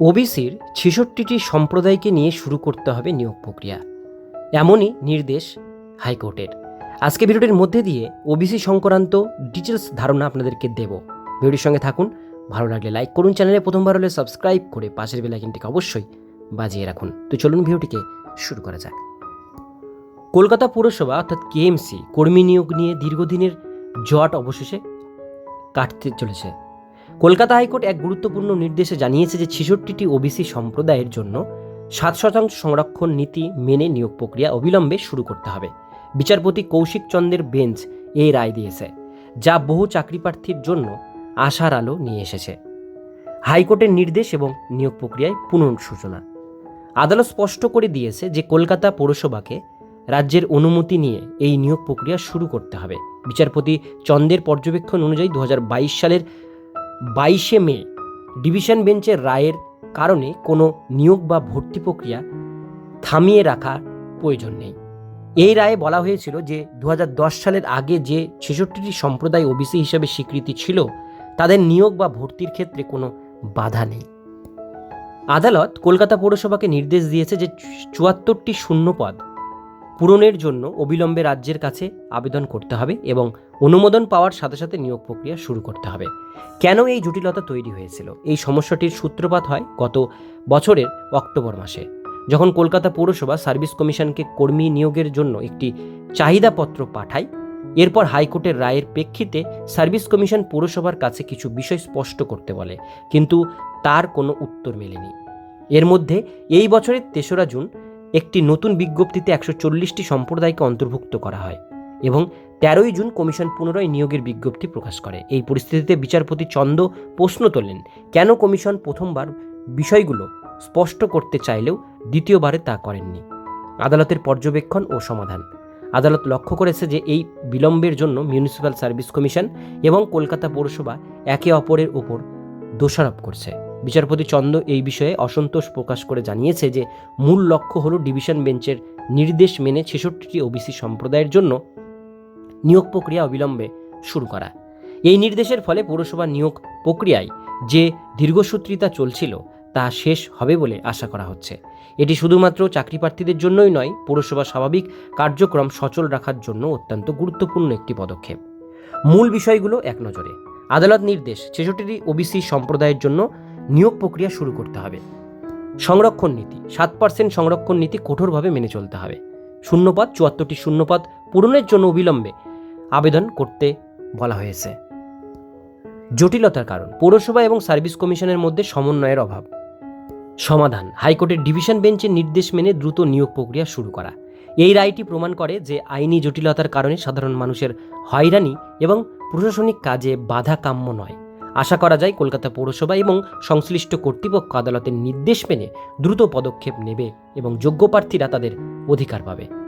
ওবিসির ছেষট্টিটি সম্প্রদায়কে নিয়ে শুরু করতে হবে নিয়োগ প্রক্রিয়া। এমনই নির্দেশ হাইকোর্টের। আজকে ভিডিওটির মধ্যে দিয়ে ওবিসি সংক্রান্ত ডিটেলস ধারণা আপনাদেরকে দেব। ভিডিওটির সঙ্গে থাকুন, ভালো লাগলে লাইক করুন, চ্যানেলে প্রথমবার হলে সাবস্ক্রাইব করে পাশের বেলাইকিনটিকে অবশ্যই বাজিয়ে রাখুন। তো চলুন ভিডিওটিকে শুরু করা যাক। কলকাতা পুরসভা অর্থাৎ কেএমসি কর্মী নিয়োগ নিয়ে দীর্ঘদিনের জট অবশেষে কাটতে চলেছে। কলকাতা হাইকোর্ট এক গুরুত্বপূর্ণ নির্দেশে জানিয়েছে যে ছেষট্টিটি ওবিসি সম্প্রদায়ের জন্য সাত শতাংশ সংরক্ষণ নীতি মেনে নিয়োগ প্রক্রিয়া অবিলম্বে শুরু করতে হবে। বিচারপতি কৌশিক চন্দ্রের বেঞ্চ এই রায় দিয়েছে, যা বহু চাকরি প্রার্থীর জন্য আশার আলো নিয়ে এসেছে। হাইকোর্টের নির্দেশ এবং নিয়োগ প্রক্রিয়ায় পুনঃসূচনা আদালত স্পষ্ট করে দিয়েছে যে কলকাতা পৌরসভাকে রাজ্যের অনুমতি নিয়ে এই নিয়োগ প্রক্রিয়া শুরু করতে হবে। বিচারপতি চন্দ্রের পর্যবেক্ষণ অনুযায়ী দু হাজার বাইশ সালের বাইশে মে ডিভিশন বেঞ্চের রায়ের কারণে কোনো নিয়োগ বা ভর্তি প্রক্রিয়া থামিয়ে রাখার প্রয়োজন নেই। এই রায়ে বলা হয়েছিল যে দু হাজার দশ সালের আগে যে ছেষট্টিটি সম্প্রদায় ওবিসি হিসাবে স্বীকৃতি ছিল, তাদের নিয়োগ বা ভর্তির ক্ষেত্রে কোনো বাধা নেই। আদালত কলকাতা পৌরসভাকে নির্দেশ দিয়েছে যে চুয়াত্তরটি শূন্যপদ পূরণের জন্য অবিলম্বে রাজ্যের কাছে আবেদন করতে হবে এবং অনুমোদন পাওয়ার সাথে সাথে নিয়োগ প্রক্রিয়া শুরু করতে হবে। কেন এই জটিলতা তৈরি হয়েছিল? এই সমস্যাটির সূত্রপাত হয় গত বছরের অক্টোবর মাসে, যখন কলকাতা পৌরসভা সার্ভিস কমিশনকে কর্মী নিয়োগের জন্য একটি চাহিদাপত্র পাঠায়। এরপর হাইকোর্টের রায়ের প্রেক্ষিতে সার্ভিস কমিশন পৌরসভার কাছে কিছু বিষয় স্পষ্ট করতে বলে, কিন্তু তার কোনো উত্তর মেলেনি। এর মধ্যে এই বছরের তেসরা জুন একটি নতুন বিজ্ঞপ্তিতে একশো চল্লিশটি সম্প্রদায়কে অন্তর্ভুক্ত করা হয়। এবং তেরোই জুন কমিশন পুনরায় নিয়োগের বিজ্ঞপ্তি প্রকাশ করে। এই পরিস্থিতিতে বিচারপতি চন্দ প্রশ্ন তোলেন, কেন কমিশন প্রথমবার বিষয়গুলো স্পষ্ট করতে চাইলেও দ্বিতীয়বারে তা করেননি? আদালতের পর্যবেক্ষণ ও সমাধান। আদালত লক্ষ্য করেছে যে এই বিলম্বের জন্য মিউনিসিপ্যাল সার্ভিস কমিশন এবং কলকাতা পৌরসভা একে অপরের ওপর দোষারোপ করছে। বিচারপতি চন্দ এই বিষয়ে অসন্তোষ প্রকাশ করে জানিয়েছে যে মূল লক্ষ্য হল ডিভিশন বেঞ্চের নির্দেশ মেনে ছেষট্টিটি ওবিসি সম্প্রদায়ের জন্য নিয়োগ প্রক্রিয়া অবিলম্বে শুরু করা। এই নির্দেশের ফলে পৌরসভা নিয়োগ প্রক্রিয়ায় যে দীর্ঘসূত্রিতা চলছিল তা শেষ হবে বলে আশা করা হচ্ছে। এটি শুধুমাত্র চাকরি প্রার্থীদের জন্যই নয়, পৌরসভা স্বাভাবিক কার্যক্রম সচল রাখার জন্য অত্যন্ত গুরুত্বপূর্ণ একটি পদক্ষেপ। মূল বিষয়গুলো এক নজরে। আদালত নির্দেশ, ছেষট্টিটি ওবিসি সম্প্রদায়ের জন্য নিয়োগ প্রক্রিয়া শুরু করতে হবে। সংরক্ষণ নীতি, সাত পার্সেন্ট সংরক্ষণ নীতি কঠোরভাবে মেনে চলতে হবে। শূন্যপদ, চুয়াত্তরটি শূন্যপদ পূরণের জন্য অবিলম্বে আবেদন করতে বলা হয়েছে। জটিলতার কারণ, পৌরসভা এবং সার্ভিস কমিশনের মধ্যে সমন্বয়ের অভাব। সমাধান, হাইকোর্টের ডিভিশন বেঞ্চের নির্দেশ মেনে দ্রুত নিয়োগ প্রক্রিয়া শুরু করা। এই রায়টি প্রমাণ করে যে আইনি জটিলতার কারণে সাধারণ মানুষের হয়রানি এবং প্রশাসনিক কাজে বাধা কাম্য নয়। আশা করা যায় কলকাতা পৌরসভা এবং সংশ্লিষ্ট কর্তৃপক্ষ আদালতের নির্দেশ মেনে দ্রুত পদক্ষেপ নেবে এবং যোগ্য প্রার্থীরা তাদের অধিকার পাবে।